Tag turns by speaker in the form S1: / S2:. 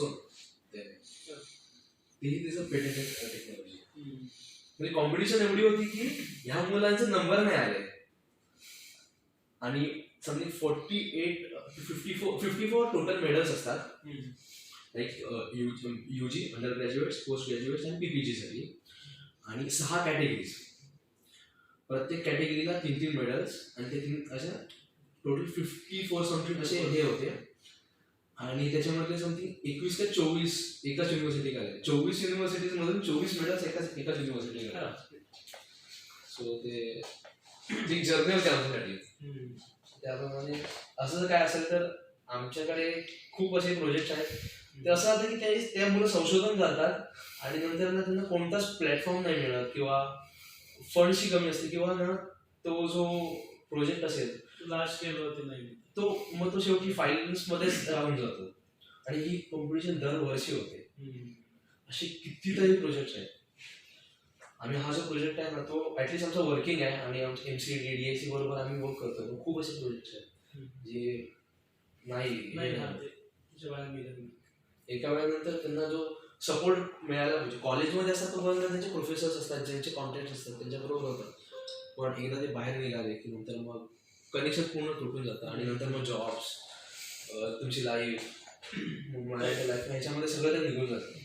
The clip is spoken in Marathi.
S1: असतो तेही त्याचं टेक्नॉलॉजी म्हणजे कॉम्पिटिशन एवढी होती की ह्या मुलांचे नंबर नाही आले. आणि something forty eight fifty four fifty four total medals असतात like UG under graduates post graduates आणि पीपीजीसाठी आणि सहा कॅटेगरीज प्रत्येक कॅटेगरीला तीन तीन मेडल्स आणि ते तीन अशा टोटल फिफ्टी फोर समथिंग असे हे होते. आणि त्याच्यामधले समथिंग एकवीस का चोवीस एकाच युनिव्हर्सिटी आले चोवीस युनिव्हर्सिटीज मधून चोवीस मेडल्स एकाच एकाच युनिव्हर्सिटी सो ते ती जर्नी होती आमच्यासाठी. त्याप्रमाणे असं जर काय असेल तर आमच्याकडे खूप असे प्रोजेक्ट आहेत. ते असं होतं की ते त्या मुलं संशोधन करतात आणि नंतर ना त्यांना कोणताच प्लॅटफॉर्म नाही मिळत किंवा फंडची कमी असते किंवा ना तो जो प्रोजेक्ट असेल
S2: लास्ट स्केल वरती नाही
S1: तो मग तो शेवटी फायनान्स मध्येच राहून जातो. आणि ही कॉम्पिटिशन दरवर्षी होते. असे कितीतरी प्रोजेक्ट आहेत. आम्ही हा जो प्रोजेक्ट आहे ना तो ऍटलीस्ट आमचा वर्किंग आहे आणि आमच्या M C D D C बरोबर आम्ही वर्क करतो. खूप असे प्रोजेक्ट आहेत जे नाही. एका वेळेनंतर त्यांना जो सपोर्ट मिळाला पाहिजे कॉलेजमध्ये असतात त्यांचे प्रोफेसर्स असतात ज्यांचे कॉन्टॅक्ट असतात त्यांच्याबरोबर होतात. पण एकदा ते बाहेर निघाले की नंतर मग कनेक्शन पूर्ण तुटून जातं आणि नंतर मग जॉब्स तुमची लाईफ मग लाईफ ह्याच्यामध्ये सगळं ते निघून जातं.